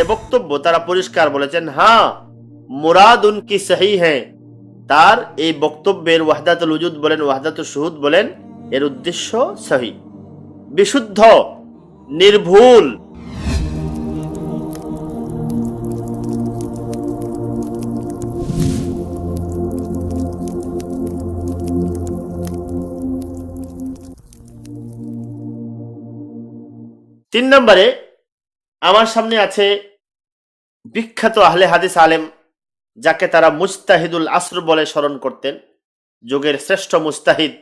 যে বক্তব্য তারা পরিষ্কার বলেছেন হ্যাঁ মুরাদ উনকি সহি হ্যাঁ। তার এই বক্তব্যের ওয়াহদাতুল উজুদ বলেন, ওয়াহদাতুল শুহুদ বলেন, এর উদ্দেশ্য সহি বিশুদ্ধ, নির্ভুল। তিন নম্বরে আমার সামনে আছে বিখ্যাত আহলে হাদিস আলেম যাকে তারা মুস্তাহিদুল আসর বলে স্মরণ করতেন, যুগের শ্রেষ্ঠ মুস্তাহিদ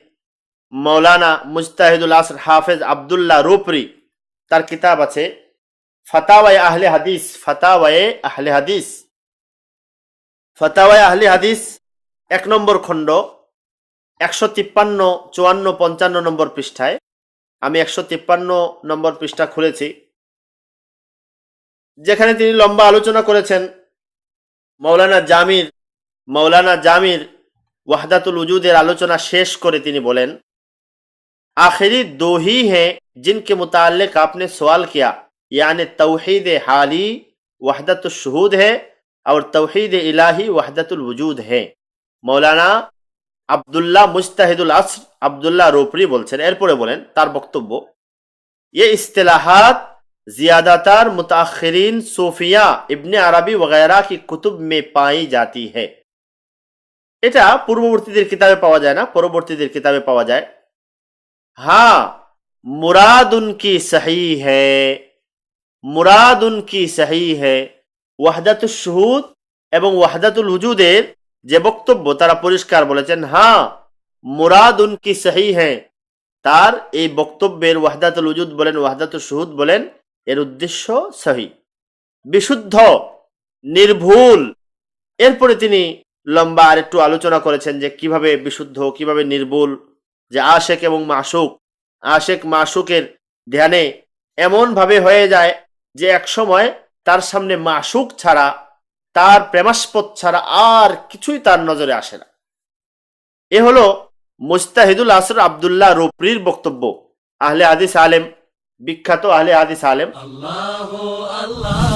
মৌলানা মুস্তাহিদুল আসর হাফেজ আবদুল্লাহ রূপরি, তার কিতাব আছে, ফাতাওয়ায়ে আহলে হাদিস, ফাতাওয়ায়ে আহলে হাদিস। ফাতাওয়ায়ে আহলে হাদিস এক নম্বর খণ্ড, একশো তিপ্পান্ন, চুয়ান্ন, পঞ্চান্ন নম্বর পৃষ্ঠায়। আমি একশো তিপ্পান্ন নম্বর পৃষ্ঠা খুলেছি। যেখানে তিনি লম্বা আলোচনা করেছেন মৌলানা জামির মৌলানা জামির ওয়াহদাতুল উজুদের আলোচনা শেষ করে তিনি বলেন आखिरी दो ही हैं जिनके मुतालिक आपने सवाल किया यानी तौहीद हाली वहदत शहूद है और तौहीद इलाही वहदतुल वजूद है মৌলানা আবদুল্লাহ মুস্তাহিদুল আসর আবদুল্লাহ রোপরি বলছেন এরপরে বলেন তার বক্তব্য ये इस्तेलाहात ज्यादातर मुताखरीन सूफिया इब्ने আরবি वगैरह की कुतुब में पाई जाती है এটা পূর্ববর্তীদের কিতাবে পাওয়া যায় না পরবর্তীদের কিতাবে পাওয়া যায় हाँ मुराद उनकी सही है মুরাদ উনকি সহি হে ওয়াহদাতুল শুহুদ এবং ওয়াহদাতুল হুজুদের যে বক্তব্য তারা পরিষ্কার বলেছেন হ্যাঁ মুরাদ উনকি সহি হ্যাঁ তার এই বক্তব্যের ওয়াহদাতুল উজুদ বলেন ওয়াহদাতুল শুহুদ বলেন এর উদ্দেশ্য সহি। বিশুদ্ধ, নির্ভুল। এরপরে তিনি লম্বা আর একটু আলোচনা করেছেন যে কীভাবে বিশুদ্ধ, কীভাবে নির্ভুল, যে আশেক এবং মাসুক। আশেক, মাসুকের ধ্যানে এমন ভাবে হয়ে যায় যে এক সময় তার সামনে মাসুক ছাড়া, তার প্রেমাস্পদ ছাড়া আর কিছুই তার নজরে আসে না। এ হলো মুস্তাহিদুল আসর আবদুল্লাহ রুপরির বক্তব্য। আহলে আদিস আলেম বিখ্যাত আলে আদিস আলেম। আল্লাহ আল্লাহ